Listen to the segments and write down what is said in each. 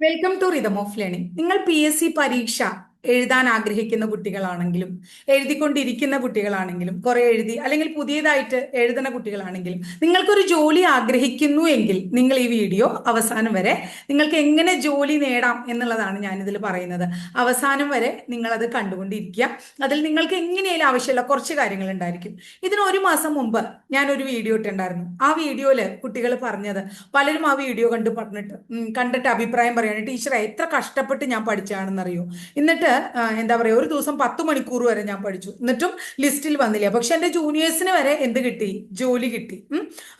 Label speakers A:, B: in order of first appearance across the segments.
A: Welcome to rhythm of learning നിങ്ങൾ P S C പരീക്ഷ എഴുതാൻ ആഗ്രഹിക്കുന്ന കുട്ടികളാണെങ്കിലും എഴുതിക്കൊണ്ടിരിക്കുന്ന കുട്ടികളാണെങ്കിലും കുറെ എഴുതി അല്ലെങ്കിൽ പുതിയതായിട്ട് എഴുതുന്ന കുട്ടികളാണെങ്കിലും നിങ്ങൾക്കൊരു ജോലി ആഗ്രഹിക്കുന്നു എങ്കിൽ നിങ്ങൾ ഈ വീഡിയോ അവസാനം വരെ നിങ്ങൾക്ക് എങ്ങനെ ജോലി നേടാം എന്നുള്ളതാണ് ഞാനിതിൽ പറയുന്നത്. അവസാനം വരെ നിങ്ങളത് കണ്ടുകൊണ്ടിരിക്കുക. അതിൽ നിങ്ങൾക്ക് എങ്ങനെയാലും ആവശ്യമുള്ള കുറച്ച് കാര്യങ്ങൾ ഉണ്ടായിരിക്കും. ഇതിന് ഒരു മാസം മുമ്പ് ഞാനൊരു വീഡിയോ ഇട്ടുണ്ടായിരുന്നു ആ വീഡിയോയിൽ കുട്ടികൾ പറഞ്ഞത് പലരും ആ വീഡിയോ കണ്ട് പറഞ്ഞിട്ട് കണ്ടിട്ട് അഭിപ്രായം പറയാണ് ടീച്ചറെ എത്ര കഷ്ടപ്പെട്ട് ഞാൻ പഠിച്ചാണെന്നറിയോ എന്നിട്ട് എന്താ പറയുക ഒരു ദിവസം പത്ത് മണിക്കൂർ വരെ ഞാൻ പഠിച്ചു. എന്നിട്ടും ലിസ്റ്റിൽ വന്നില്ല. പക്ഷെ എന്റെ ജൂനിയേഴ്സിന് വരെ എന്ത് കിട്ടി? ജോലി കിട്ടി.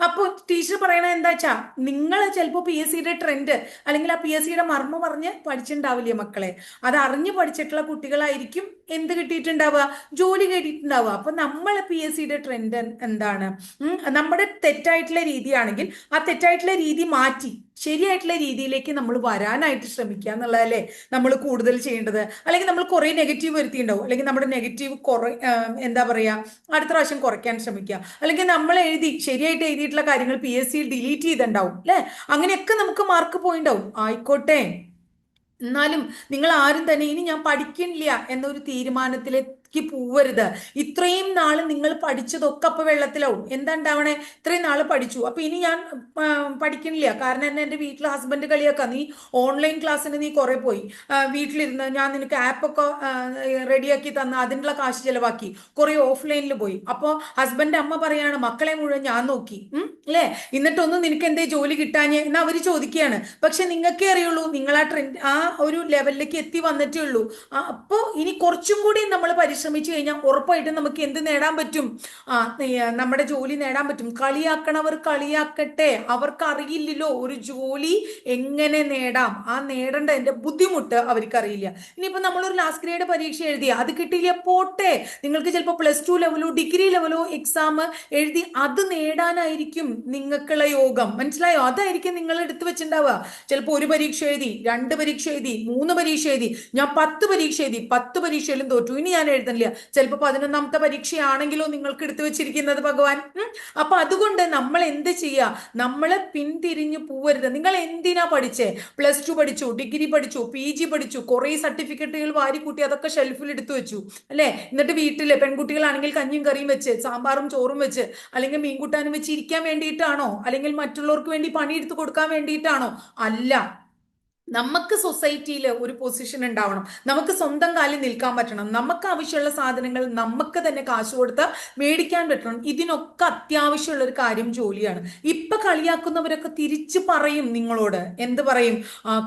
A: അപ്പോൾ ടീച്ചർ പറയണ എന്താ വെച്ചാ നിങ്ങൾ ചിലപ്പോൾ പി എസ് സിയുടെ ട്രെൻഡ് അല്ലെങ്കിൽ ആ പി എസ് സിയുടെ മർമ്മം പറഞ്ഞ് പഠിച്ചിട്ടുണ്ടാവില്ലേ മക്കളെ? അത് അറിഞ്ഞ് പഠിച്ചിട്ടുള്ള കുട്ടികളായിരിക്കും എന്ത് കിട്ടിയിട്ടുണ്ടാവുക? ജോലി കിട്ടിയിട്ടുണ്ടാവുക. അപ്പൊ നമ്മൾ പി എസ് സിയുടെ ട്രെൻഡ് എന്താണ്? നമ്മുടെ തെറ്റായിട്ടുള്ള രീതിയാണെങ്കിൽ ആ തെറ്റായിട്ടുള്ള രീതി മാറ്റി. ശരിയായിട്ടുള്ള രീതിയിലേക്ക് നമ്മൾ വരാനായിട്ട് ശ്രമിക്കുക എന്നുള്ളതല്ലേ നമ്മൾ കൂടുതൽ ചെയ്യേണ്ടത്? അല്ലെങ്കിൽ നമ്മൾ കുറെ നെഗറ്റീവ് വരുത്തിയിട്ടുണ്ടാവും. അല്ലെങ്കിൽ നമ്മുടെ നെഗറ്റീവ് കുറെ എന്താ പറയുക അടുത്ത പ്രാവശ്യം കുറയ്ക്കാൻ ശ്രമിക്കുക. അല്ലെങ്കിൽ നമ്മൾ എഴുതി ശരിയായിട്ട് എഴുതിയിട്ടുള്ള കാര്യങ്ങൾ പി എസ് സി ഡിലീറ്റ് ചെയ്തിട്ടുണ്ടാവും അല്ലെ? അങ്ങനെയൊക്കെ നമുക്ക് മാർക്ക് പോയിണ്ടാവും ആയിക്കോട്ടെ. എന്നാലും നിങ്ങൾ ആരും തന്നെ ഇനി ഞാൻ പഠിക്കണില്ല എന്നൊരു തീരുമാനത്തിലേക്ക് പോവരുത്. ഇത്രയും നാൾ നിങ്ങൾ പഠിച്ചതൊക്കെ അപ്പൊ വെള്ളത്തിലാവും. എന്താ ഉണ്ടാവണേ? ഇത്രയും നാൾ പഠിച്ചു. അപ്പൊ ഇനി ഞാൻ പഠിക്കണില്ല. കാരണം എന്നെ എന്റെ വീട്ടിൽ ഹസ്ബൻഡ് കളിയാക്കാം. നീ ഓൺലൈൻ ക്ലാസ്സിന് നീ കുറെ പോയി. വീട്ടിലിരുന്ന് ഞാൻ നിനക്ക് ആപ്പൊക്കെ റെഡിയാക്കി തന്ന അതിനുള്ള കാശ് ചെലവാക്കി. കുറെ ഓഫ്ലൈനിൽ പോയി. അപ്പോൾ ഹസ്ബൻഡ് അമ്മ പറയാണ് മക്കളെ മുഴുവൻ ഞാൻ നോക്കി. അല്ലേ? എന്നിട്ടൊന്നും നിനക്ക് എന്തേ ജോലി കിട്ടാഞ്ഞ് എന്ന് അവർ ചോദിക്കുകയാണ് പക്ഷെ നിങ്ങൾക്കേ അറിയുള്ളൂ നിങ്ങൾ ആ ട്രെൻഡ് ആ ഒരു ലെവലിലേക്ക് എത്തി വന്നിട്ടേ ഉള്ളൂ. അപ്പോൾ ഇനി കുറച്ചും കൂടി നമ്മൾ പരിശ്രമിച്ചു കഴിഞ്ഞാൽ ഉറപ്പായിട്ടും നമുക്ക് എന്ത് നേടാൻ പറ്റും? ആ നമ്മുടെ ജോലി നേടാൻ പറ്റും. കളിയാക്കണവർ കളിയാക്കട്ടെ. അവർക്ക് അറിയില്ലല്ലോ ഒരു ജോലി എങ്ങനെ നേടാം. ആ നേടേണ്ടതിന്റെ ബുദ്ധിമുട്ട് അവർക്ക് അറിയില്ല ഇനിയിപ്പോ നമ്മളൊരു ലാസ്റ്റ് ഗ്രേഡ് പരീക്ഷ എഴുതി അത് കിട്ടിയില്ല പോട്ടെ. നിങ്ങൾക്ക് ചിലപ്പോൾ പ്ലസ് ടു ലെവലോ ഡിഗ്രി ലെവലോ എക്സാം എഴുതി അത് നേടാനായിരിക്കും നിങ്ങൾക്കുള്ള യോഗം. മനസ്സിലായോ? അതായിരിക്കും നിങ്ങൾ എടുത്തു വെച്ചിട്ടുണ്ടാവുക ചിലപ്പോൾ ഒരു പരീക്ഷ എഴുതി രണ്ട് പരീക്ഷ എഴുതി മൂന്ന് പരീക്ഷ എഴുതി ഞാൻ പത്ത് പരീക്ഷ എഴുതി പത്ത് പരീക്ഷയിലും തോറ്റു. ഇനി ഞാൻ എഴുതണില്ല ചിലപ്പോൾ പതിനൊന്നാമത്തെ പരീക്ഷയാണെങ്കിലോ നിങ്ങൾക്ക് എടുത്തു വെച്ചിരിക്കുന്നത് ഭഗവാൻ. അപ്പൊ അതുകൊണ്ട് നമ്മൾ എന്ത് ചെയ്യുക നമ്മൾ പിന്തിരിഞ്ഞു പോവരുത്. നിങ്ങൾ എന്തിനാ പഠിച്ചേ? പ്ലസ് ടു പഠിച്ചു ഡിഗ്രി പഠിച്ചു പി ജി പഠിച്ചു കുറെ സർട്ടിഫിക്കറ്റുകൾ വാരിക്കൂട്ടി അതൊക്കെ ഷെൽഫിൽ എടുത്തു വെച്ചു. അല്ലെ? എന്നിട്ട് വീട്ടിൽ പെൺകുട്ടികളാണെങ്കിൽ കഞ്ഞിയും കറിയും വെച്ച് സാമ്പാറും ചോറും വെച്ച് അല്ലെങ്കിൽ മീൻകൂട്ടാനും വെച്ച് ഇരിക്കാൻ വേണ്ടിയിട്ടാണോ? അല്ലെങ്കിൽ മറ്റുള്ളവർക്ക് വേണ്ടി പണിയെടുത്ത് കൊടുക്കാൻ വേണ്ടിയിട്ടാണോ? അല്ല. നമുക്ക് സൊസൈറ്റിയിൽ ഒരു പൊസിഷൻ ഉണ്ടാവണം. നമുക്ക് സ്വന്തം കാലിൽ നിൽക്കാൻ പറ്റണം. നമുക്ക് ആവശ്യമുള്ള സാധനങ്ങൾ നമുക്ക് തന്നെ കാശ് കൊടുത്ത് മേടിക്കാൻ പറ്റണം. ഇതിനൊക്കെ അത്യാവശ്യമുള്ള ഒരു കാര്യം ജോലിയാണ്. ഇപ്പൊ കളിയാക്കുന്നവരൊക്കെ തിരിച്ചു പറയും നിങ്ങളോട്. എന്ത് പറയും?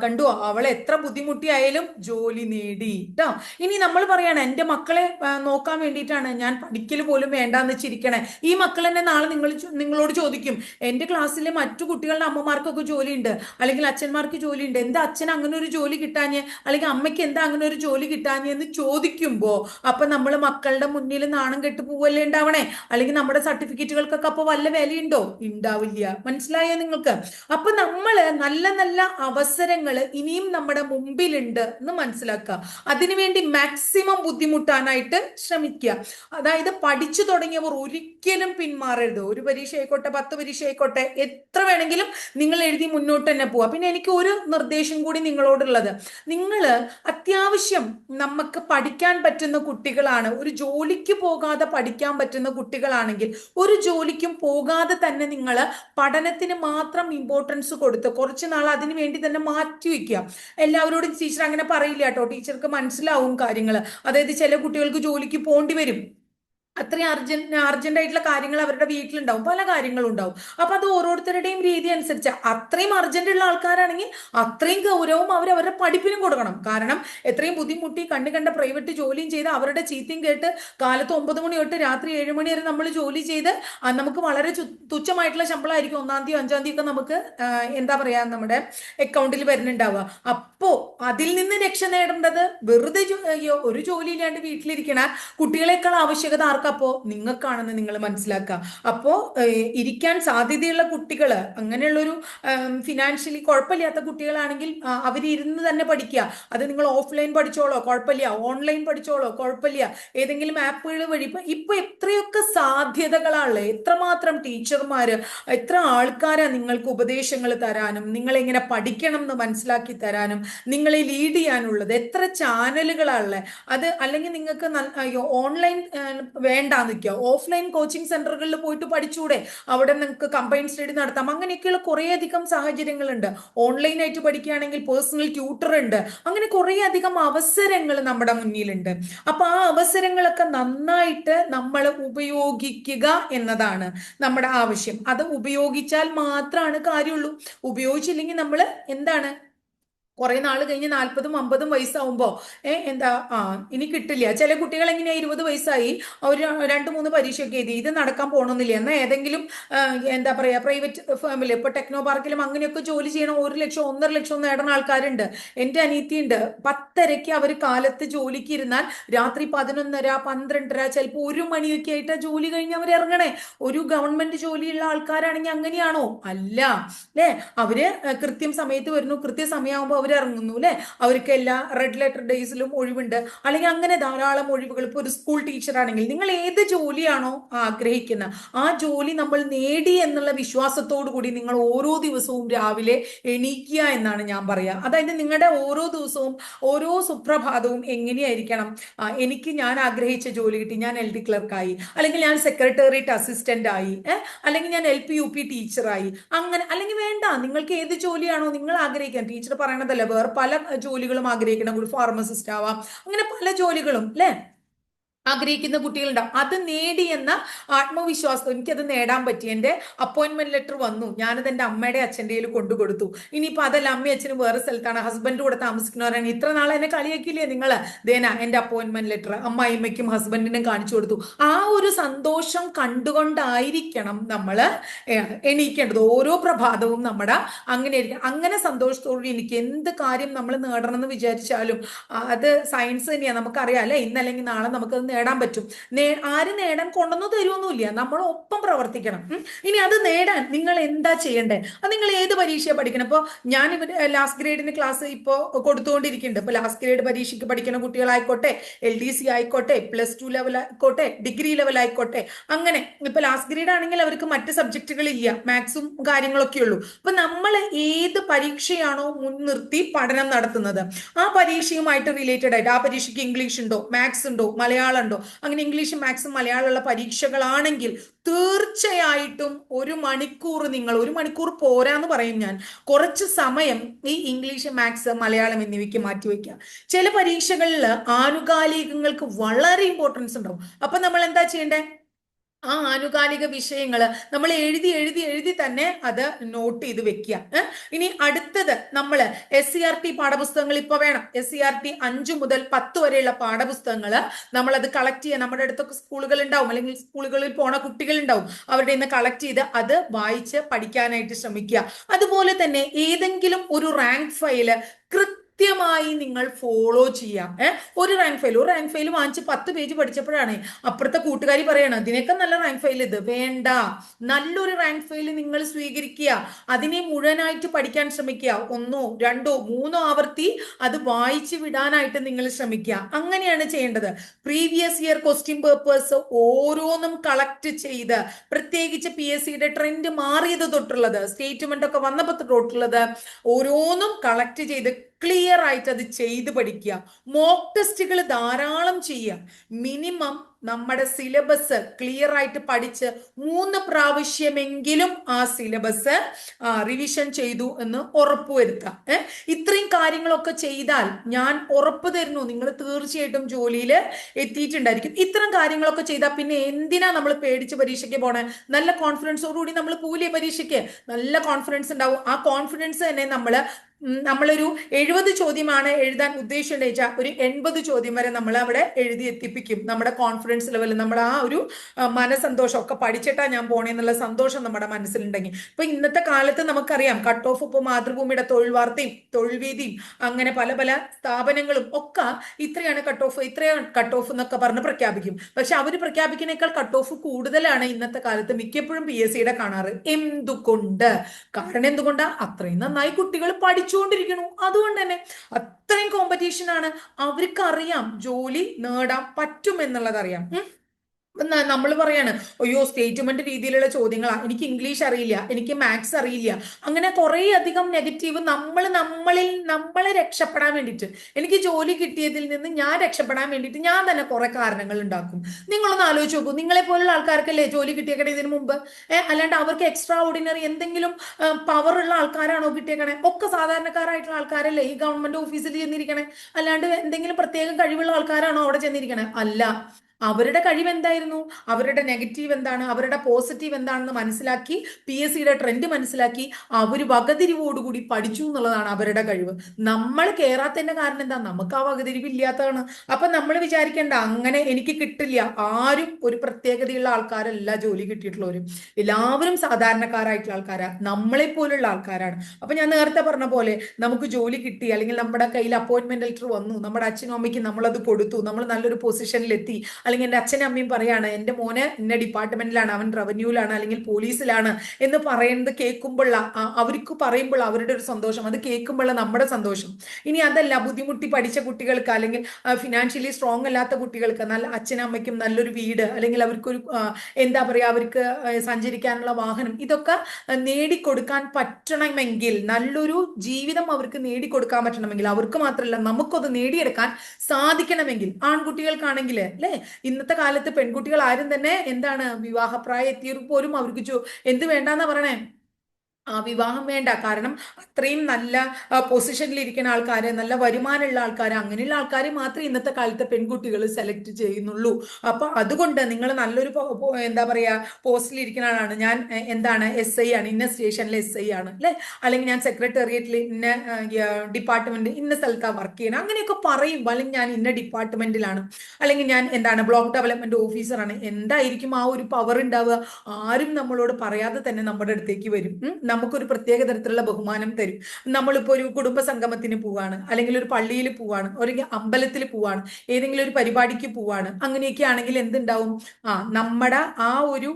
A: കണ്ടു അവൾ എത്ര ബുദ്ധിമുട്ടിയായാലും ജോലി നേടി. കേട്ടോ ഇനി നമ്മൾ പറയാണ് എന്റെ മക്കളെ നോക്കാൻ വേണ്ടിയിട്ടാണ് ഞാൻ പഠിക്കൽ പോലും വേണ്ടാന്ന് വെച്ചിരിക്കണേ. ഈ മക്കൾ തന്നെ നാളെ നിങ്ങൾ നിങ്ങളോട് ചോദിക്കും. എന്റെ ക്ലാസ്സിലെ മറ്റു കുട്ടികളുടെ അമ്മമാർക്കൊക്കെ ജോലിയുണ്ട്. അല്ലെങ്കിൽ അച്ഛന്മാർക്ക് ജോലിയുണ്ട്. എന്താ അച്ഛൻ അങ്ങനെ ഒരു ജോലി കിട്ടാഞ്ഞ് അല്ലെങ്കിൽ അമ്മയ്ക്ക് എന്താ അങ്ങനെ ഒരു ജോലി കിട്ടാഞ്ഞ് എന്ന് ചോദിക്കുമ്പോൾ അപ്പൊ നമ്മൾ മക്കളുടെ മുന്നിൽ നാണം കെട്ട് പോവല്ലേ ഉണ്ടാവണേ? അല്ലെങ്കിൽ നമ്മുടെ സർട്ടിഫിക്കറ്റുകൾക്കൊക്കെ അപ്പൊ വല്ല വിലയുണ്ടോ? ഉണ്ടാവില്ല. മനസ്സിലായോ നിങ്ങൾക്ക്? അപ്പൊ നമ്മൾ നല്ല നല്ല അവസരങ്ങൾ ഇനിയും നമ്മുടെ മുമ്പിലുണ്ട് എന്ന് മനസ്സിലാക്കുക. അതിനുവേണ്ടി മാക്സിമം ബുദ്ധിമുട്ടാനായിട്ട് ശ്രമിക്കുക. അതായത് പഠിച്ചു തുടങ്ങിയവർ ഒരിക്കലും പിന്മാറരുത്. ഒരു പരീക്ഷ ആയിക്കോട്ടെ പത്ത് പരീക്ഷ ആയിക്കോട്ടെ എത്ര വേണമെങ്കിലും നിങ്ങൾ എഴുതി മുന്നോട്ട് തന്നെ പോവുക പിന്നെ എനിക്ക് ഒരു നിർദ്ദേശം കൂടി നിങ്ങളോടുള്ളത്. നിങ്ങൾ അത്യാവശ്യം നമുക്ക് പഠിക്കാൻ പറ്റുന്ന കുട്ടികളാണ്. ഒരു ജോലിക്ക് പോകാതെ പഠിക്കാൻ പറ്റുന്ന കുട്ടികളാണെങ്കിൽ ഒരു ജോലിക്കും പോകാതെ തന്നെ നിങ്ങൾ പഠനത്തിന് മാത്രം ഇമ്പോർട്ടൻസ് കൊടുത്ത് കുറച്ച് നാൾ അതിനു വേണ്ടി തന്നെ മാറ്റി വയ്ക്കുക എല്ലാവരോടും ടീച്ചർ അങ്ങനെ പറയില്ല കേട്ടോ. ടീച്ചർക്ക് മനസ്സിലാവും കാര്യങ്ങൾ അതായത് ചില കുട്ടികൾക്ക് ജോലിക്ക് പോകേണ്ടി വരും. അത്രയും അർജന്റ് അർജന്റ് ആയിട്ടുള്ള കാര്യങ്ങൾ അവരുടെ വീട്ടിലുണ്ടാവും. പല കാര്യങ്ങളും ഉണ്ടാവും. അപ്പൊ അത് ഓരോരുത്തരുടെയും രീതി അനുസരിച്ച് അത്രയും അർജന്റ് ഉള്ള ആൾക്കാരാണെങ്കിൽ അത്രയും ഗൗരവം അവർ അവരുടെ പഠിപ്പിനും കൊടുക്കണം. കാരണം എത്രയും ബുദ്ധിമുട്ടി കണ്ടു കണ്ട പ്രൈവറ്റ് ജോലിയും ചെയ്ത് അവരുടെ ചീത്തയും കേട്ട് കാലത്ത് ഒമ്പത് മണി തൊട്ട് രാത്രി ഏഴ് മണി വരെ നമ്മൾ ജോലി ചെയ്ത് നമുക്ക് വളരെ തുച്ഛമായിട്ടുള്ള ശമ്പളമായിരിക്കും ഒന്നാം തീയതി അഞ്ചാം തീയതി ഒക്കെ നമുക്ക് എന്താ പറയാ നമ്മുടെ അക്കൗണ്ടിൽ വരുന്നുണ്ടാവുക. അപ്പോ അതിൽ നിന്ന് രക്ഷ നേടേണ്ടത് വെറുതെ ഒരു ജോലി ഇല്ലാണ്ട് വീട്ടിലിരിക്കണ കുട്ടികളെക്കാൾ ആവശ്യകത ആർക്കാ ആർക്കപ്പോ നിങ്ങൾക്കാണെന്ന് നിങ്ങൾ മനസ്സിലാക്കുക. അപ്പോ ഇരിക്കാൻ സാധ്യതയുള്ള കുട്ടികൾ അങ്ങനെയുള്ളൊരു ഫിനാൻഷ്യലി കുഴപ്പമില്ലാത്ത കുട്ടികളാണെങ്കിൽ അവരിരുന്ന് തന്നെ പഠിക്കുക. അത് നിങ്ങൾ ഓഫ്ലൈൻ പഠിച്ചോളോ കുഴപ്പമില്ല. ഓൺലൈൻ പഠിച്ചോളോ കുഴപ്പമില്ല. ഏതെങ്കിലും ആപ്പുകൾ വഴി ഇപ്പൊ ഇപ്പൊ എത്രയൊക്കെ സാധ്യതകളാണല്ലേ എത്രമാത്രം ടീച്ചർമാർ എത്ര ആൾക്കാരാ നിങ്ങൾക്ക് ഉപദേശങ്ങൾ തരാനും നിങ്ങൾ എങ്ങനെ പഠിക്കണം എന്ന് മനസ്സിലാക്കി തരാനും നിങ്ങളെ ലീഡ് ചെയ്യാനുള്ളത് എത്ര ചാനലുകളാണല്ലേ അത് അല്ലെങ്കിൽ നിങ്ങൾക്ക് ഓൺലൈൻ വേണ്ടാന്ന് നിൽക്കുക. ഓഫ്ലൈൻ കോച്ചിങ് സെന്ററുകളിൽ പോയിട്ട് പഠിച്ചൂടെ? അവിടെ നിങ്ങൾക്ക് കമ്പൈൻ സ്റ്റഡി നടത്താം. അങ്ങനെയൊക്കെയുള്ള കുറേയധികം സാഹചര്യങ്ങളുണ്ട്. ഓൺലൈനായിട്ട് പഠിക്കുകയാണെങ്കിൽ പേഴ്സണൽ ട്യൂട്ടർ ഉണ്ട്. അങ്ങനെ കുറേയധികം അവസരങ്ങൾ നമ്മുടെ മുന്നിലുണ്ട്. അപ്പൊ ആ അവസരങ്ങളൊക്കെ നന്നായിട്ട് നമ്മൾ ഉപയോഗിക്കുക എന്നതാണ് നമ്മുടെ ആവശ്യം. അത് ഉപയോഗിച്ചാൽ മാത്രമാണ് കാര്യമുള്ളൂ. ഉപയോഗിച്ചില്ലെങ്കിൽ നമ്മൾ എന്താണ് കുറെ നാൾ കഴിഞ്ഞ് നാൽപ്പതും അമ്പതും വയസ്സാവുമ്പോ ഏ എന്താ ആ ഇനി കിട്ടില്ല. ചില കുട്ടികൾ എങ്ങനെയാ ഇരുപത് വയസ്സായി അവർ രണ്ട് മൂന്ന് പരീക്ഷയൊക്കെ എഴുതി ഇത് നടക്കാൻ പോകണമെന്നില്ല എന്നാൽ ഏതെങ്കിലും എന്താ പറയാ പ്രൈവറ്റ് ഫേമിൽ ഇപ്പൊ ടെക്നോ പാർക്കിലും അങ്ങനെയൊക്കെ ജോലി ചെയ്യണം ഒരു ലക്ഷം ഒന്നര ലക്ഷം നേടുന്ന ആൾക്കാരുണ്ട്. എന്റെ അനീത്തിയുണ്ട് പത്തരയ്ക്ക് അവർ കാലത്ത് ജോലിക്ക് ഇരുന്നാൽ രാത്രി പതിനൊന്നര പന്ത്രണ്ടര ചിലപ്പോൾ ഒരു മണിയൊക്കെ ആയിട്ട് ജോലി കഴിഞ്ഞ് അവർ ഇറങ്ങണേ. ഒരു ഗവൺമെന്റ് ജോലിയുള്ള ആൾക്കാരാണെങ്കിൽ അങ്ങനെയാണോ? അല്ല. അല്ലേ? അവർ കൃത്യം സമയത്ത് വരുന്നു. കൃത്യസമയമാകുമ്പോൾ അവർ ഇറങ്ങുന്നു അല്ലെ അവർക്ക് എല്ലാ റെഡ് ലെറ്റർ ഡേയ്സിലും ഒഴിവുണ്ട്. അല്ലെങ്കിൽ അങ്ങനെ ധാരാളം ഒഴിവുകൾ ഇപ്പോൾ ഒരു സ്കൂൾ ടീച്ചർ ആണെങ്കിൽ നിങ്ങൾ ഏത് ജോലിയാണോ ആഗ്രഹിക്കുന്നത് ആ ജോലി നമ്മൾ നേടി എന്നുള്ള വിശ്വാസത്തോടു കൂടി നിങ്ങൾ ഓരോ ദിവസവും രാവിലെ എണീക്കുക എന്നാണ് ഞാൻ പറയുക അതായത് നിങ്ങളുടെ ഓരോ ദിവസവും ഓരോ സുപ്രഭാതവും എങ്ങനെയായിരിക്കണം? എനിക്ക് ഞാൻ ആഗ്രഹിച്ച ജോലി കിട്ടി ഞാൻ എൽ ഡി ക്ലർക്കായി അല്ലെങ്കിൽ ഞാൻ സെക്രട്ടേറിയറ്റ് അസിസ്റ്റന്റ് ആയി അല്ലെങ്കിൽ ഞാൻ എൽ പി യു പി ടീച്ചറായി അങ്ങനെ അല്ലെങ്കിൽ വേണ്ട നിങ്ങൾക്ക് ഏത് ജോലിയാണോ നിങ്ങൾ ആഗ്രഹിക്കാൻ ടീച്ചർ പറയണതല്ല വേറെ പല ജോലികളും ആഗ്രഹിക്കണം ഒരു ഫാർമസിസ്റ്റ് ആവാം. അങ്ങനെ പല ജോലികളും അല്ലേ ആഗ്രഹിക്കുന്ന കുട്ടികളുണ്ടാവും. അത് നേടി എന്ന ആത്മവിശ്വാസം എനിക്കത് നേടാൻ പറ്റി. എന്റെ അപ്പോയിന്റ്മെന്റ് ലെറ്റർ വന്നു. ഞാനത് എന്റെ അമ്മയുടെ അച്ഛന്റെ കയ്യിൽ കൊണ്ടു കൊടുത്തു. ഇനിയിപ്പോൾ അതല്ല അമ്മയും അച്ഛനും വേറെ സ്ഥലത്താണ്. ഹസ്ബൻഡ് കൂടെ താമസിക്കുന്നവരാണ്. ഇത്ര നാളെ എന്നെ കളിയാക്കിയില്ലേ നിങ്ങൾ ദേന എന്റെ അപ്പോയിന്റ്മെന്റ് ലെറ്റർ അമ്മായിമ്മയ്ക്കും ഹസ്ബൻഡിനും കാണിച്ചു കൊടുത്തു. ആ ഒരു സന്തോഷം കണ്ടുകൊണ്ടായിരിക്കണം നമ്മൾ എണീക്കേണ്ടത്. ഓരോ പ്രഭാതവും നമ്മുടെ അങ്ങനെ അങ്ങനെ സന്തോഷത്തോടെ എനിക്ക് എന്ത് കാര്യം നമ്മൾ നേടണം എന്ന് വിചാരിച്ചാലും അത് സയൻസ് തന്നെയാണ് നമുക്കറിയാം അല്ലെ? ഇന്നല്ലെങ്കിൽ നാളെ നമുക്കത് നേടാൻ പറ്റും. ആര് നേടാൻ കൊണ്ടൊന്നും തരുമൊന്നുമില്ല നമ്മൾ ഒപ്പം പ്രവർത്തിക്കണം. ഇനി അത് നേടാൻ നിങ്ങൾ എന്താ ചെയ്യണ്ടേ? അത് നിങ്ങൾ ഏത് പരീക്ഷയാണ് പഠിക്കണം? ഇപ്പോൾ ഞാൻ ലാസ്റ്റ് ഗ്രേഡിന് ക്ലാസ് ഇപ്പോൾ കൊടുത്തുകൊണ്ടിരിക്കുന്നുണ്ട്. ഇപ്പോൾ ലാസ്റ്റ് ഗ്രേഡ് പരീക്ഷയ്ക്ക് പഠിക്കുന്ന കുട്ടികളായിക്കോട്ടെ എൽ ഡി സി ആയിക്കോട്ടെ പ്ലസ് ടു ലെവൽ ആയിക്കോട്ടെ ഡിഗ്രി ലെവൽ ആയിക്കോട്ടെ. അങ്ങനെ ഇപ്പോൾ ലാസ്റ്റ് ഗ്രേഡ് ആണെങ്കിൽ അവർക്ക് മറ്റ് സബ്ജക്റ്റുകൾ ഇല്ല. മാത്സും കാര്യങ്ങളൊക്കെ ഉള്ളൂ. അപ്പൊ നമ്മൾ ഏത് പരീക്ഷയാണോ മുൻനിർത്തി പഠനം നടത്തുന്നത്? ആ പരീക്ഷയുമായിട്ട് റിലേറ്റഡ് ആയിട്ട് ആ പരീക്ഷയ്ക്ക് ഇംഗ്ലീഷ് ഉണ്ടോ? മാത്സ് ഉണ്ടോ? മലയാളം ഉണ്ടോ അങ്ങനെ ഇംഗ്ലീഷ് മാത്സും മലയാളമുള്ള പരീക്ഷകളാണെങ്കിൽ തീർച്ചയായിട്ടും ഒരു മണിക്കൂർ നിങ്ങൾ ഒരു മണിക്കൂർ പോരാന്ന് പറയും ഞാൻ. കുറച്ച് സമയം ഈ ഇംഗ്ലീഷ് മാത്സ് മലയാളം എന്നിവയ്ക്ക് മാറ്റിവെക്കുക ചില പരീക്ഷകളിൽ ആനുകാലികങ്ങൾക്ക് വളരെ ഇമ്പോർട്ടൻസ് ഉണ്ടാവും. അപ്പൊ നമ്മൾ എന്താ ചെയ്യേണ്ടേ? ആ ആനുകാലിക വിഷയങ്ങൾ നമ്മൾ എഴുതി എഴുതി എഴുതി തന്നെ അത് നോട്ട് ചെയ്ത് വെക്കുക ഇനി അടുത്തത് നമ്മൾ എസ് സി ആർ ടി പാഠപുസ്തകങ്ങൾ ഇപ്പൊ വേണം. എസ് സി ആർ ടി അഞ്ചു മുതൽ പത്ത് വരെയുള്ള പാഠപുസ്തകങ്ങൾ നമ്മൾ അത് കളക്ട് ചെയ്യുക നമ്മുടെ അടുത്തൊക്കെ സ്കൂളുകൾ ഉണ്ടാവും അല്ലെങ്കിൽ സ്കൂളുകളിൽ പോണ കുട്ടികൾ ഉണ്ടാവും അവരുടെ നിന്ന് കളക്ട് ചെയ്ത് അത് വായിച്ച് പഠിക്കാനായിട്ട് ശ്രമിക്കുക അതുപോലെ തന്നെ ഏതെങ്കിലും ഒരു റാങ്ക് ഫയൽ കൃത്യമായി നിങ്ങൾ ഫോളോ ചെയ്യാം. ഏഹ് ഒരു റാങ്ക് ഫയൽ ഒരു റാങ്ക് ഫയൽ വാങ്ങിച്ച് പത്ത് പേജ് പഠിച്ചപ്പോഴാണ് അപ്പുറത്തെ കൂട്ടുകാരി പറയണം ഇതിനൊക്കെ നല്ല റാങ്ക് ഫയൽ ഇത്. വേണ്ട. നല്ലൊരു റാങ്ക് ഫയൽ നിങ്ങൾ സ്വീകരിക്കുക. അതിനെ മുഴുവനായിട്ട് പഠിക്കാൻ ശ്രമിക്കുക. ഒന്നോ രണ്ടോ മൂന്നോ ആവർത്തി അത് വായിച്ചു വിടാനായിട്ട് നിങ്ങൾ ശ്രമിക്കുക. അങ്ങനെയാണ് ചെയ്യേണ്ടത്. പ്രീവിയസ് ഇയർ ക്വസ്റ്റ്യൻ പേപ്പേഴ്സ് ഓരോന്നും കളക്ട് ചെയ്ത് പ്രത്യേകിച്ച് പി എസ് സിയുടെ ട്രെൻഡ് മാറിയത് തൊട്ടുള്ളത് സ്റ്റേറ്റ്മെന്റ് ഒക്കെ വന്നപ്പോൾ തൊട്ടുള്ളത് ഓരോന്നും കളക്ട് ചെയ്ത് ക്ലിയർ ആയിട്ട് അത് ചെയ്ത് പഠിക്കുക. മോക്ക് ടെസ്റ്റുകൾ ധാരാളം ചെയ്യുക. മിനിമം നമ്മുടെ സിലബസ് ക്ലിയർ ആയിട്ട് പഠിച്ച് മൂന്ന് പ്രാവശ്യമെങ്കിലും ആ സിലബസ് റിവിഷൻ ചെയ്തു എന്ന് ഉറപ്പുവരുത്താം ഏഹ് ഇത്രയും കാര്യങ്ങളൊക്കെ ചെയ്താൽ ഞാൻ ഉറപ്പ് തരുന്നു. നിങ്ങൾ തീർച്ചയായിട്ടും ജോലിയിൽ എത്തിയിട്ടുണ്ടായിരിക്കും. ഇത്തരം കാര്യങ്ങളൊക്കെ ചെയ്താൽ പിന്നെ എന്തിനാ നമ്മൾ പേടിച്ച് പരീക്ഷയ്ക്ക് പോണേ? നല്ല കോൺഫിഡൻസോടുകൂടി നമ്മൾ പൂലിയ പരീക്ഷയ്ക്ക്? നല്ല കോൺഫിഡൻസ് ഉണ്ടാവും. ആ കോൺഫിഡൻസ് തന്നെ നമ്മൾ നമ്മളൊരു എഴുപത് ചോദ്യമാണ് എഴുതാൻ ഉദ്ദേശിച്ചതെന്ന് വെച്ചാൽ ഒരു എൺപത് ചോദ്യം വരെ നമ്മൾ അവിടെ എഴുതി എത്തിപ്പിക്കും. നമ്മുടെ കോൺഫിഡൻസ് ലെവൽ നമ്മൾ ആ ഒരു മനസന്തോഷം ഒക്കെ പഠിച്ചിട്ടാ ഞാൻ പോണേന്നുള്ള സന്തോഷം നമ്മുടെ മനസ്സിലുണ്ടെങ്കിൽ. ഇപ്പൊ ഇന്നത്തെ കാലത്ത് നമുക്കറിയാം കട്ട് ഓഫ് ഇപ്പോൾ മാതൃഭൂമിയുടെ തൊഴിൽ വാർത്തയും തൊഴിൽ വീതിയും അങ്ങനെ പല പല സ്ഥാപനങ്ങളും ഒക്കെ ഇത്രയാണ് കട്ട് ഓഫ് ഇത്രയാണ് കട്ട് ഓഫ് എന്നൊക്കെ പറഞ്ഞ് പ്രഖ്യാപിക്കും. പക്ഷെ അവർ പ്രഖ്യാപിക്കുന്നേക്കാൾ കട്ട് ഓഫ് കൂടുതലാണ് ഇന്നത്തെ കാലത്ത് മിക്കപ്പോഴും പി എസ് സിയുടെ കാണാറ്. എന്തുകൊണ്ട്? കാരണം എന്തുകൊണ്ടാ? അത്രയും നന്നായി കുട്ടികൾ പഠിച്ചുകൊണ്ടിരിക്കണു അതുകൊണ്ട് തന്നെ അത്രയും കോമ്പറ്റീഷൻ ആണ്. അവർക്ക് അറിയാം ജോലി നേടാൻ പറ്റും എന്നുള്ളത് അറിയാം. നമ്മൾ പറയാണ് അയ്യോ സ്റ്റേറ്റ്മെന്റ് രീതിയിലുള്ള ചോദ്യങ്ങളാണ് എനിക്ക് ഇംഗ്ലീഷ് അറിയില്ല. എനിക്ക് മാത്സ് അറിയില്ല. അങ്ങനെ കുറേ അധികം നെഗറ്റീവ് നമ്മൾ നമ്മളിൽ നമ്മളെ രക്ഷപ്പെടാൻ വേണ്ടിയിട്ട് എനിക്ക് ജോലി കിട്ടിയതിൽ നിന്ന് ഞാൻ രക്ഷപ്പെടാൻ വേണ്ടിയിട്ട് ഞാൻ തന്നെ കുറെ കാരണങ്ങൾ ഉണ്ടാക്കും. നിങ്ങളൊന്ന് ആലോചിച്ച് നോക്കൂ. നിങ്ങളെ പോലുള്ള ആൾക്കാർക്കല്ലേ ജോലി കിട്ടിയേക്കണേ ഇതിനു മുമ്പ്? അല്ലാണ്ട് അവർക്ക് എക്സ്ട്രാ ഓർഡിനറി എന്തെങ്കിലും പവർ ഉള്ള ആൾക്കാരാണോ കിട്ടിയേക്കണേ? ഒക്കെ സാധാരണക്കാരായിട്ടുള്ള ആൾക്കാരല്ലേ ഈ ഗവൺമെന്റ് ഓഫീസിൽ ചെന്നിരിക്കണേ? അല്ലാണ്ട് എന്തെങ്കിലും പ്രത്യേകം കഴിവുള്ള ആൾക്കാരാണോ അവിടെ ചെന്നിരിക്കണേ? അല്ല. അവരുടെ കഴിവ് എന്തായിരുന്നു അവരുടെ നെഗറ്റീവ് എന്താണ്? അവരുടെ പോസിറ്റീവ് എന്താണെന്ന് മനസ്സിലാക്കി പി എസ് സിയുടെ ട്രെൻഡ് മനസ്സിലാക്കി അവർ വകതിരിവോടുകൂടി പഠിച്ചു എന്നുള്ളതാണ് അവരുടെ കഴിവ്. നമ്മൾ കയറാത്തതിന്റെ കാരണം എന്താ? നമുക്ക് ആ വകതിരിവ് ഇല്ലാത്തതാണ്. അപ്പൊ നമ്മൾ വിചാരിക്കേണ്ട അങ്ങനെ എനിക്ക് കിട്ടില്ല. ആരും ഒരു പ്രത്യേകതയുള്ള ആൾക്കാരല്ല ജോലി കിട്ടിയിട്ടുള്ളവരും. എല്ലാവരും സാധാരണക്കാരായിട്ടുള്ള ആൾക്കാരാണ് നമ്മളെ പോലുള്ള ആൾക്കാരാണ്. അപ്പൊ ഞാൻ നേരത്തെ പറഞ്ഞ പോലെ നമുക്ക് ജോലി കിട്ടി അല്ലെങ്കിൽ നമ്മുടെ കയ്യിൽ അപ്പോയിന്റ്മെന്റ് ലെറ്റർ വന്നു നമ്മുടെ അച്ഛനും അമ്മയ്ക്ക് നമ്മളത് കൊടുത്തു നമ്മൾ നല്ലൊരു പൊസിഷനിലെത്തി അല്ലെങ്കിൽ എന്റെ അച്ഛനും അമ്മയും പറയാണ് എന്റെ മോന് ഇന്ന ഡിപ്പാർട്ട്മെന്റിലാണ് അവൻ റവന്യൂലാണ് അല്ലെങ്കിൽ പോലീസിലാണ് എന്ന് പറയുന്നത് കേൾക്കുമ്പോഴുള്ള അവർക്ക് പറയുമ്പോൾ അവരുടെ ഒരു സന്തോഷം. അത് കേൾക്കുമ്പോഴുള്ള നമ്മുടെ സന്തോഷം. ഇനി അതല്ല ബുദ്ധിമുട്ടി പഠിച്ച കുട്ടികൾക്ക് അല്ലെങ്കിൽ ഫിനാൻഷ്യലി സ്ട്രോങ് അല്ലാത്ത കുട്ടികൾക്ക് നല്ല അച്ഛനും അമ്മയ്ക്കും നല്ലൊരു വീട് അല്ലെങ്കിൽ അവർക്കൊരു എന്താ പറയുക അവർക്ക് സഞ്ചരിക്കാനുള്ള വാഹനം ഇതൊക്കെ നേടിക്കൊടുക്കാൻ പറ്റണമെങ്കിൽ നല്ലൊരു ജീവിതം അവർക്ക് നേടിക്കൊടുക്കാൻ പറ്റണമെങ്കിൽ അവർക്ക് മാത്രമല്ല നമുക്കത് നേടിയെടുക്കാൻ സാധിക്കണമെങ്കിൽ ആൺകുട്ടികൾക്കാണെങ്കിൽ അല്ലേ? ഇന്നത്തെ കാലത്ത് പെൺകുട്ടികൾ ആരും തന്നെ എന്താണ് വിവാഹപ്രായം എത്തിയപ്പോലും അവർക്ക് എന്ത് വേണ്ടാന്നാ പറയണേ? വിവാഹം വേണ്ട. കാരണം അത്രയും നല്ല പൊസിഷനിൽ ഇരിക്കുന്ന ആൾക്കാര് നല്ല വരുമാനമുള്ള ആൾക്കാർ അങ്ങനെയുള്ള ആൾക്കാരെ മാത്രമേ ഇന്നത്തെ കാലത്തെ പെൺകുട്ടികൾ സെലക്ട് ചെയ്യുന്നുള്ളൂ. അപ്പൊ അതുകൊണ്ട് നിങ്ങൾ നല്ലൊരു എന്താ പറയാ പോസ്റ്റിൽ ഇരിക്കുന്ന ആളാണ്. ഞാൻ എന്താണ് എസ് ഐ ആണ്. ഇന്ന സ്റ്റേഷനിലെ എസ് ഐ ആണ്. അല്ലെ? അല്ലെങ്കിൽ ഞാൻ സെക്രട്ടേറിയറ്റിൽ ഇന്ന ഡിപ്പാർട്ട്മെന്റ് ഇന്ന സ്ഥലത്താണ് വർക്ക് ചെയ്യണം. അങ്ങനെയൊക്കെ പറയുമ്പോൾ അല്ലെങ്കിൽ ഞാൻ ഇന്ന ഡിപ്പാർട്ട്മെന്റിലാണ് അല്ലെങ്കിൽ ഞാൻ എന്താണ് ബ്ലോക്ക് ഡെവലപ്മെന്റ് ഓഫീസറാണ് എന്തായിരിക്കും ആ ഒരു പവർ ഉണ്ടാവുക? ആരും നമ്മളോട് പറയാതെ തന്നെ നമ്മുടെ അടുത്തേക്ക് വരും. നമുക്കൊരു പ്രത്യേക തരത്തിലുള്ള ബഹുമാനം തരും. നമ്മളിപ്പോൾ ഒരു കുടുംബ സംഗമത്തിന് പോവാണ് അല്ലെങ്കിൽ ഒരു പള്ളിയിൽ പോവാണ് അല്ലെങ്കിൽ അമ്പലത്തിൽ പോവാണ് ഏതെങ്കിലും ഒരു പരിപാടിക്ക് പോവാണ് അങ്ങനെയൊക്കെ ആണെങ്കിൽ എന്തുണ്ടാവും? ആ നമ്മുടെ ആ ഒരു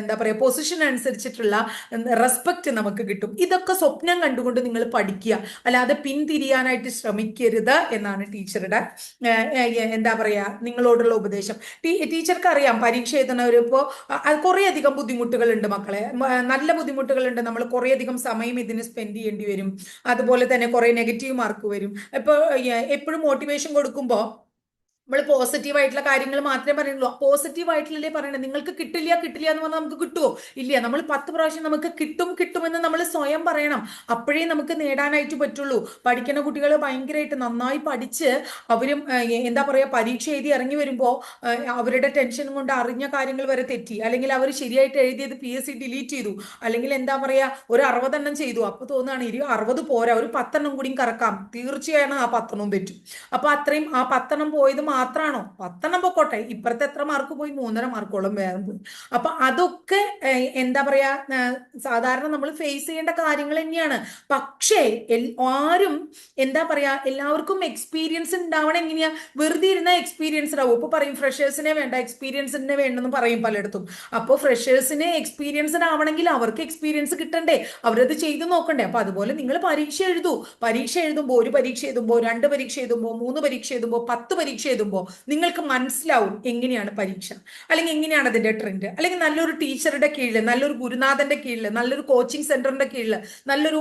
A: എന്താ പറയുക പൊസിഷൻ അനുസരിച്ചിട്ടുള്ള റെസ്പെക്ട് നമുക്ക് കിട്ടും. ഇതൊക്കെ സ്വപ്നം കണ്ടുകൊണ്ട് നിങ്ങൾ പഠിക്കുക. അല്ലാതെ പിന്തിരിയാനായിട്ട് ശ്രമിക്കരുത് എന്നാണ് ടീച്ചറുടെ എന്താ പറയുക നിങ്ങളോടുള്ള ഉപദേശം. ടീച്ചർക്ക് അറിയാം പരീക്ഷ എഴുതുന്നവരിപ്പോ കുറേ അധികം ബുദ്ധിമുട്ടുകളുണ്ട് മക്കളെ. നല്ല ബുദ്ധിമുട്ടുകളുണ്ട് നമ്മൾ കുറേ അധികം സമയം ഇതിന് സ്പെൻഡ് ചെയ്യേണ്ടി വരും. അതുപോലെ തന്നെ കുറേ നെഗറ്റീവ് മാർക്ക് വരും. ഇപ്പൊ എപ്പോഴും മോട്ടിവേഷൻ കൊടുക്കുമ്പോൾ നമ്മൾ പോസിറ്റീവ് ആയിട്ടുള്ള കാര്യങ്ങൾ മാത്രമേ പറയുള്ളൂ പോസിറ്റീവ് ആയിട്ടുള്ളതേ പറയണേ നിങ്ങൾക്ക് കിട്ടില്ല കിട്ടില്ല എന്ന് പറഞ്ഞാൽ നമുക്ക് കിട്ടുമോ ഇല്ല. നമ്മൾ പത്ത് പ്രാവശ്യം നമുക്ക് കിട്ടും കിട്ടുമെന്ന് നമ്മൾ സ്വയം പറയണം. അപ്പോഴേ നമുക്ക് നേടാനായിട്ട് പറ്റുള്ളൂ. പഠിക്കുന്ന കുട്ടികൾ ഭയങ്കരമായിട്ട് നന്നായി പഠിച്ച് അവരും എന്താ പറയുക പരീക്ഷ എഴുതി ഇറങ്ങി വരുമ്പോൾ അവരുടെ ടെൻഷൻ കൊണ്ട് അറിഞ്ഞ കാര്യങ്ങൾ വരെ തെറ്റി. അല്ലെങ്കിൽ അവർ ശരിയായിട്ട് എഴുതിയത് പി എസ് സി ഡിലീറ്റ് ചെയ്തു. അല്ലെങ്കിൽ എന്താ പറയുക ഒരു അറുപതെണ്ണം ചെയ്തു. അപ്പോൾ തോന്നുകയാണ് ഇരു അറുപത് പോരാ. ഒരു പത്തെണ്ണം കൂടിയും കറക്കാം. തീർച്ചയായും ആ പത്തെണ്ണവും പറ്റും അപ്പോൾ അത്രയും ആ പത്തെണ്ണം പോയത് മാത്രമാണോ പത്തെണ്ണം പൊക്കോട്ടെ. ഇപ്പുറത്തെ എത്ര മാർക്ക് പോയി? മൂന്നര മാർക്കോളം വേറെ പോയി. അപ്പൊ അതൊക്കെ എന്താ പറയാ സാധാരണ നമ്മൾ ഫേസ് ചെയ്യേണ്ട കാര്യങ്ങൾ തന്നെയാണ്. പക്ഷേ ആരും എന്താ പറയാ എല്ലാവർക്കും എക്സ്പീരിയൻസ് ഉണ്ടാവണം എങ്ങനെയാ? വെറുതെ ഇരുന്ന എക്സ്പീരിയൻസ് ആവും ഇപ്പൊ പറയും ഫ്രഷേഴ്സിനെ വേണ്ട എക്സ്പീരിയൻസിനെ വേണ്ടെന്ന് പറയും പലയിടത്തും. അപ്പോൾ ഫ്രഷേഴ്സിനെ എക്സ്പീരിയൻസ്ഡ് ആവണമെങ്കിൽ അവർക്ക് എക്സ്പീരിയൻസ് കിട്ടണ്ടേ. അവരത് ചെയ്തു നോക്കണ്ടേ. അപ്പൊ അതുപോലെ നിങ്ങൾ പരീക്ഷ എഴുതൂ. പരീക്ഷ എഴുതുമ്പോൾ ഒരു പരീക്ഷ എഴുതുമ്പോൾ രണ്ട് പരീക്ഷ എഴുതുമ്പോൾ മൂന്ന് പരീക്ഷ എഴുതുമ്പോൾ പത്ത് പരീക്ഷ എഴുതുമ്പോൾ നിങ്ങൾക്ക് മനസ്സിലാവും എങ്ങനെയാണ് പരീക്ഷ അല്ലെങ്കിൽ എങ്ങനെയാണ് അതിന്റെ ട്രെൻഡ് അല്ലെങ്കിൽ നല്ലൊരു ടീച്ചറുടെ കീഴിൽ നല്ലൊരു ഗുരുനാഥന്റെ കീഴിൽ നല്ലൊരു കോച്ചിങ് സെന്ററിന്റെ കീഴിൽ നല്ലൊരു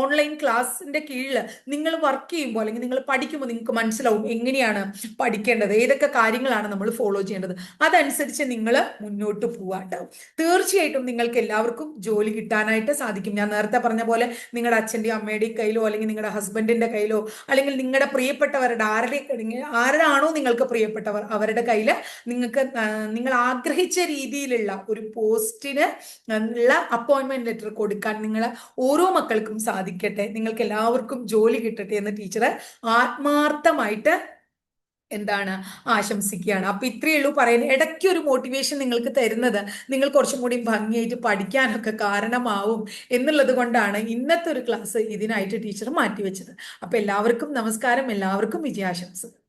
A: ഓൺലൈൻ ക്ലാസ്സിന്റെ കീഴിൽ നിങ്ങൾ വർക്ക് ചെയ്യുമ്പോൾ അല്ലെങ്കിൽ നിങ്ങൾ പഠിക്കുമ്പോൾ നിങ്ങൾക്ക് മനസ്സിലാവും എങ്ങനെയാണ് പഠിക്കേണ്ടത് ഏതൊക്കെ കാര്യങ്ങളാണ് നമ്മൾ ഫോളോ ചെയ്യേണ്ടത്. അതനുസരിച്ച് നിങ്ങൾ മുന്നോട്ട് പോവാട്ടോ തീർച്ചയായിട്ടും നിങ്ങൾക്ക് എല്ലാവർക്കും ജോലി കിട്ടാനായിട്ട് സാധിക്കും. ഞാൻ നേരത്തെ പറഞ്ഞ പോലെ നിങ്ങളുടെ അച്ഛന്റെയും അമ്മയുടെയും കയ്യിലോ അല്ലെങ്കിൽ നിങ്ങളുടെ ഹസ്ബൻഡിന്റെ കയ്യിലോ അല്ലെങ്കിൽ നിങ്ങളുടെ പ്രിയപ്പെട്ടവരുടെ ആരുടെ ആരാണോ നിങ്ങൾക്ക് പ്രിയപ്പെട്ടവർ അവരുടെ കയ്യിൽ നിങ്ങൾക്ക് നിങ്ങൾ ആഗ്രഹിച്ച രീതിയിലുള്ള ഒരു പോസ്റ്റിന് ഉള്ള അപ്പോയിൻമെന്റ് ലെറ്റർ കൊടുക്കാൻ നിങ്ങൾ ഓരോ മക്കൾക്കും സാധിക്കട്ടെ. നിങ്ങൾക്ക് എല്ലാവർക്കും ജോലി കിട്ടട്ടെ എന്ന് ടീച്ചർ ആത്മാർത്ഥമായിട്ട് എന്താണ് ആശംസിക്കുകയാണ്. അപ്പൊ ഇത്രയേ ഉള്ളൂ പറയുന്നത്. ഇടയ്ക്ക് ഒരു മോട്ടിവേഷൻ നിങ്ങൾക്ക് തരുന്നത് നിങ്ങൾ കുറച്ചും കൂടി ഭംഗിയായിട്ട് പഠിക്കാനൊക്കെ കാരണമാവും എന്നുള്ളത് കൊണ്ടാണ് ഇന്നത്തെ ഒരു ക്ലാസ് ഇതിനായിട്ട് ടീച്ചർ മാറ്റിവെച്ചത്. അപ്പൊ എല്ലാവർക്കും നമസ്കാരം എല്ലാവർക്കും വിജയാശംസകൾ